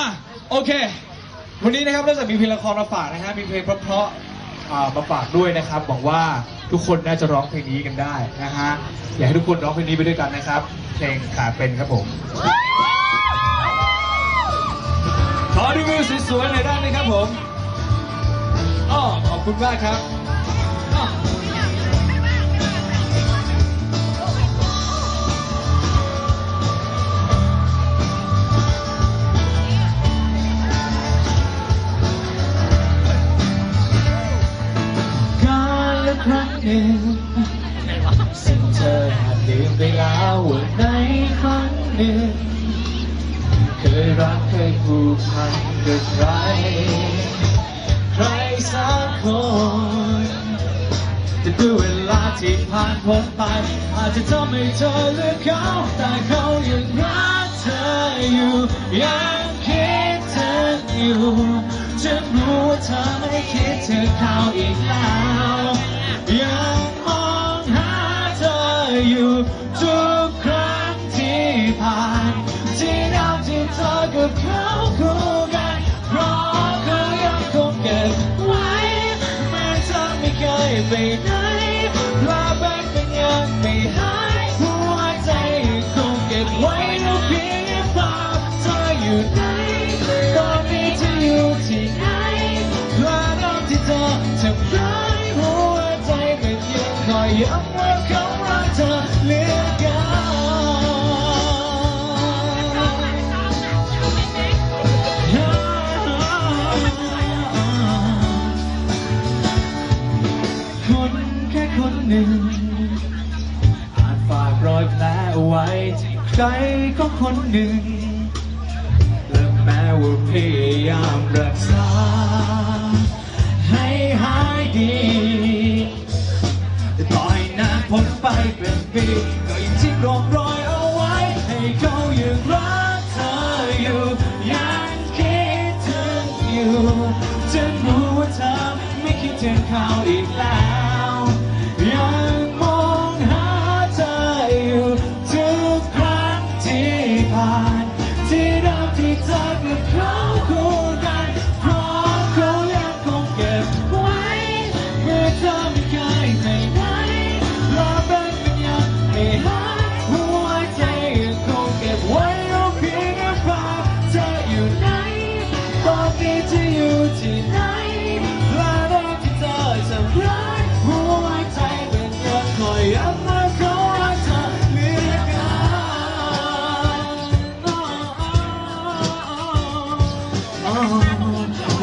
อะโอเค วันนี้นะครับนอกจากมีเพลงละครมาฝากนะฮะมีเพลงเพราะๆอ่ามาฝากด้วยนะครับหวังว่าทุกคนน่าจะร้องเพลงนี้กันได้นะฮะอยากให้ทุกคนร้องเพลงนี้ไปด้วยกันนะครับ เพลงขาเป็นครับผมขอดูวิวสวยๆหน่อยได้ไหมครับผมอ๋อขอบคุณมากครับ ยผูกพันกับใคร ใครสักคนแต่ด้วยเวลาที่ผ่านพ้นไป อาจจะทำให้เธอเลือกเขา แต่เขายังรักเธออยู่ ยังคิดถึงอยู่ฉันรู้ว่าเธอไม่คิดถึงเขาอีกแล้วยังมอง ตอนนี้เธออยู่ที่ไหนลาน้ำที่เธอทำร้ายหัวใจเป็นยังคอยย้ำว่าเขารักเธอเหลือเกินคนแค่คนหนึ่งอาจฝากรอยแผลเอาไว้ที่ใครก็คนหนึ่ง ว่าพยายามรักษา ให้หายดี แต่ต่อให้นานพ้นไปเป็นปีก็ยังทิ้งร่องร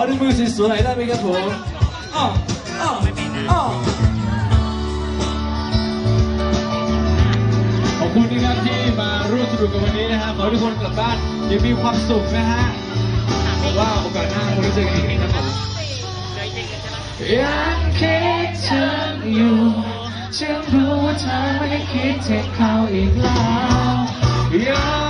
ขอดูวิวสวยๆได้ไหมครับผมอ้ออ้ออ้อขอบคุณนะครับที่มาร่วมสนุกกันวันนี้นะฮะขอให้ทุกคนกลับบ้านอยังมีความสุขนะฮะว่าโอกาสหน้าคงได้เจอกันอีกนะครับผมยังคิดถึงอยู่ฉันรู้ว่าเธอไม่คิดถึงเขาอีกแล้วยัง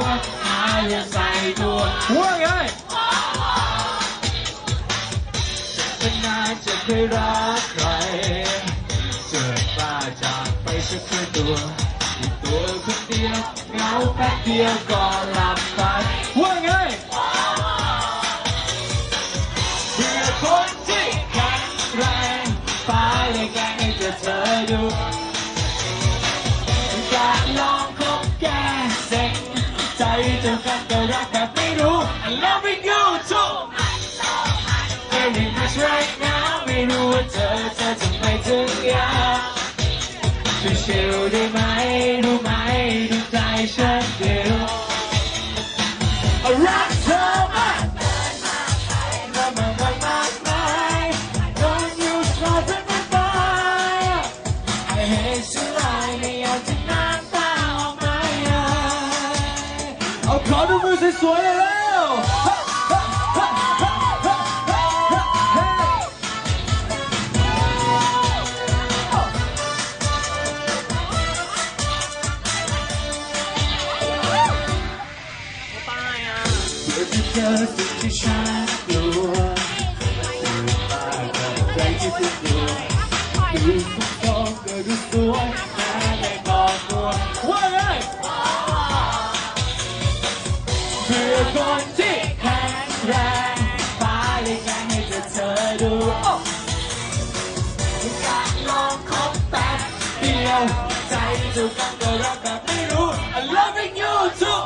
วงหาอยใส่ตัวห่วงไงเป็นนายจะเคยรักใครเกิดป้าจากไปสักตัวอีกตัวคนเดียวเงาแป๊บเดียวก็หลับไปห่วงไง จะกันก็รักแบบไม่รู้ I love you too ไม่ได้มาช่วยนะไม่รู้ว่า บอกตัวว่าไงเพื่อคนที่แข็งแรงฟ้าเลยแค่ให้เธอเธอดูโอ้อยากลองคบแป๊บเดียว ใจจะกันก็รักแบบไม่รู้ I loving you too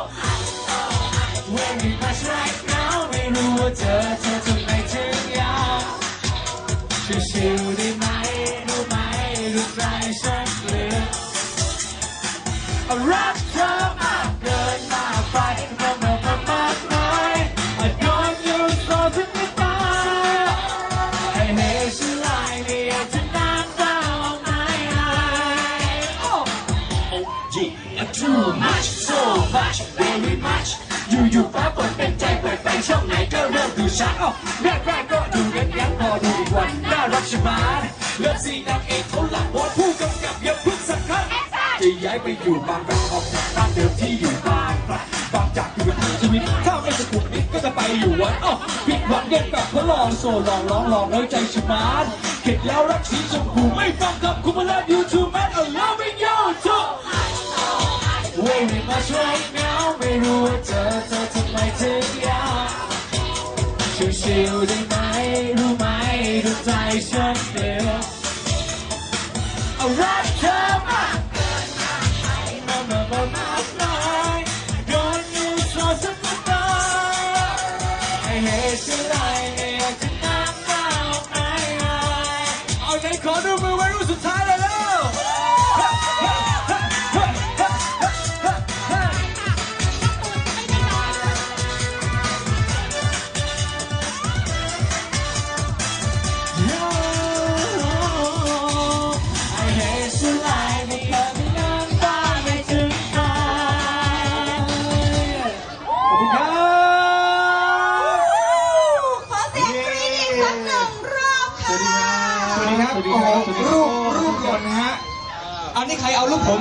Very much right now ไม่รู้ว่าเธอเธอจะไมถึงยามชิวๆ yeah, too much, so much, very much อยู่อยู่ฟ้าเปิดเป็นใจเปิดไปช่องไหนก็เริ่มดูชัดอ้าวแรกแรกก็ดูยันยันพอดูอีกวันน่ารักช่ไหมเลิฟซีนางเอกเขาหลับบทผู้กำกับอย่าพึ่งสักครั้งจะย้ายไปอยู่บางแฟนออกจากบ้านเดิมที่อยู่บางแฟนบางจากอยู่เป็นชีวิตถ้าไม่สะกุดนิดก็จะไปอยู่วันอ้าวผิดหวังเย็นแบบทดลองโซลองร้องลองแล้วใจช่ไหมเข็ดแล้วรักสีชมพูไม่ฟังคำคุณมาแล้ว you too man I loving you too เว้ยไม่มาช่วย เหงาไม่รู้ว่าเจอเธอทำไมถึงยากชิวๆได้ไหมรู้ไหมดูใจฉันเดียวเอา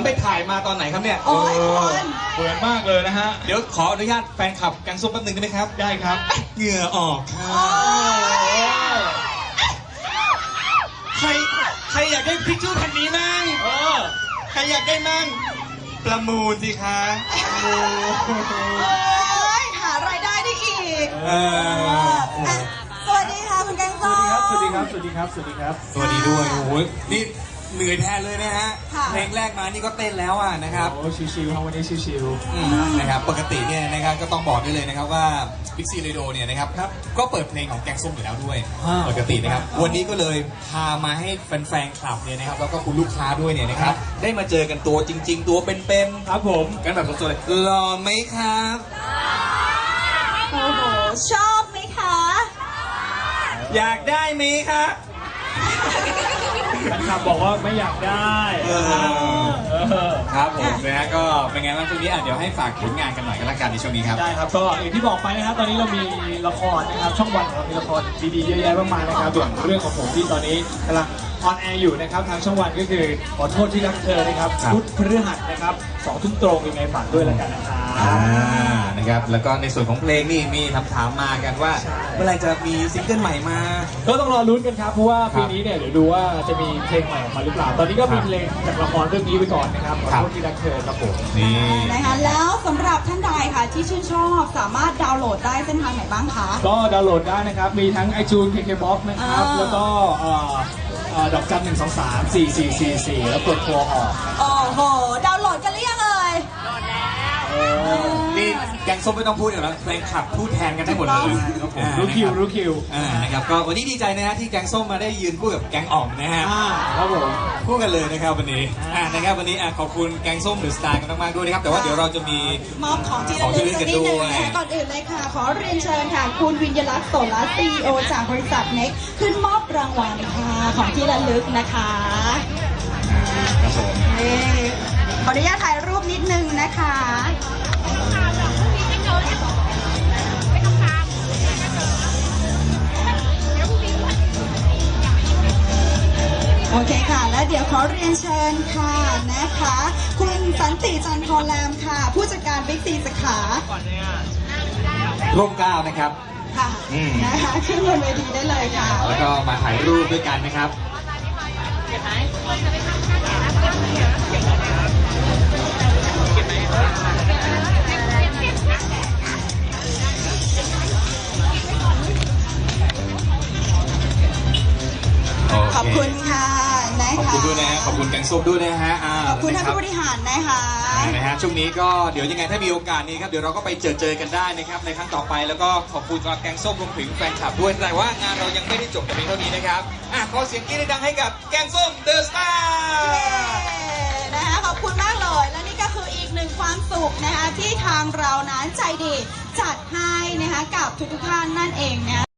ไปถ่ายมาตอนไหนครับเนี่ย โอ้ยคุณเหมือนมากเลยนะฮะ เดี๋ยวขออนุญาตแฟนคลับแกงส้มแป๊บหนึงได้ไหมครับ ได้ครับ เหงื่อออกใครใครอยากได้พิกเจอร์คันนี้มั่งเออ ใครอยากได้มั่ง ประมูลสิคะประมูล เอ้ยหารายได้ได้อีกเอออะสวัสดีค่ะคุณแกงส้มสวัสดีครับ สวัสดีครับ สวัสดีครับ สวัสดีด้วย โอ้โหนี่ เหนื่อยแทนเลยนะฮะค่ะ เพลงแรกมานี่ก็เต้นแล้วอะนะครับโอ้ชิวๆครับวันนี้ชิวอืมนะครับปกติเนี่ยนะครับก็ต้องบอกได้เลยนะครับว่าพิกซี่เรโดเนี่ยนะครับก็เปิดเพลงของแกงส้มอยู่แล้วด้วยอ่าปกตินะครับ วันนี้ก็เลยพามาให้แฟนๆคลับเนี่ยนะครับแล้วก็คุณลูกค้าด้วยเนี่ยนะครับได้มาเจอกันตัวจริง ๆ ตัวเป็นๆครับผมๆกันแบบสดๆเลยหล่อไหมครับโอ้โห ชอบไหมคะ อยากได้ไหมครับ แฟนคลับบอกว่าไม่อยากได้เออ เออ ครับผมนะฮะก็เป็นไงบ้างช่วงนี้อะเดี๋ยวให้ฝากผลงานกันหน่อยกันละกันในช่วงนี้ครับ ได้ครับก็อย่างที่บอกไปนะครับตอนนี้เรามีละครนะครับช่องวันของเรามีละครดีๆเยอะแยะมากมายนะครับอย่างเรื่องของผมที่ตอนนี้กำลัง ออนแอร์อยู่นะครับทางช่องวันก็คือขอโทษที่รักเธอนะครับครับพุธพฤหัสนะครับสองทุ่มตรงยังไงฝากด้วยแล้วกันนะครับอ่านะครับ แล้วก็ในส่วนของเพลงนี่มีคำถามมากันว่า ใช่ เมื่อไหรจะมีซิงเกิลใหม่มา ก็ต้องรอลุ้นกันครับ เพราะว่าครัปีบนี้เนี่ยเดี๋ยวดูว่าจะมีเพลงใหม่ออกมาหรือเปล่า ตอนนี้ก็มีครับเพลงจากละครเรื่องนี้ไปก่อนนะครับขอครับ โทษที่รักเธอครับผม นี่ นะคะแล้วสำหรับท่านใดค่ะที่ชื่นชอบสามารถดาวน์โหลดได้เส้นทางไหนบ้างคะ ก็ดาวน์โหลดได้นะครับ มีทั้ง iTunes KKBox นะครับ อ่าแล้วก็เอ่อเอ่อ ดอกจันหนึ่งสองสามสี่สี่สี่สี่แล้วกดโทรออก โอ้โหดาวน์โหลดกันหรือยังเอ่ย นี่แกงส้มไม่ต้องพูดอยู่แล้วแฟนคลับพูดแทนกันได้หมดเลยครับผมอ่ารู้คิวนะบรู้คิวอ่านะครับก็วันนี้ดีใจนะฮะที่แกงส้มมาได้ยืนคู่กับแกงอ่อมนะฮะอ่าครับผมคู่กันเลยนะครับวันนี้อ่านะครับวันนี้อะขอบคุณแกงส้มหรือสตาร์กันมากๆด้วยนะครับแต่ว่าเดี๋ยวเราจะมีมอบของที่ของที่ระลึกระลึกสักนิดหนึ่งกันด้วยนะคะก่อนอื่นเลยค่ะ ขอเรียนเชิญค่ะคุณวิญญลักษณ์โสรัสซีโอจากบริษัทเน็กขึ้นมอบรางวัลค่ะของที่ระลึกนะคะครับผมนี่ขออนุญาตถ่ายรูปนิดนึงนะคะ โอเคค่ะ แล้วเดี๋ยวขอเรียนเชิญค่ะนะคะ คุณสันติจันทร์พอแรมค่ะ ผู้จัดการบิ๊กซีสาขาร่มเกล้านะครับ ค่ะอืม นะคะขึ้นบนเวทีได้เลยค่ะ แล้วก็มาถ่ายรูปด้วยกันนะครับ ขอบคุณค่ะนะขอบคะคุณด้วยนะฮะ ขอบคุณแกงส้มด้วยนะฮะาขอบคุณท่านนะผู้บริหารนะคะ อ่านะฮะ ช่วงนี้ก็เดี๋ยวยังไงถ้ามีโอกาสนี้ครับ เดี๋ยวเราก็ไปเจอเจอกันได้นะครับในครั้งต่อไป แล้วก็ขอบคุณสำหรับแกงส้มรวมถึงแฟนคลับด้วย แต่ว่างานเรายังไม่ได้จบแต่เพียงเท่านี้นะครับ อะ ขอเสียงกรี๊ดดังๆให้กับแกงส้มเดอะสตาร์ นะคะขอบคุณมากเลย และนี่ก็คืออีกหนึ่งความสุขนะคะที่ทางเรานั้นใจดีจัดให้นะคะกับทุกๆท่านนั่นเองนะ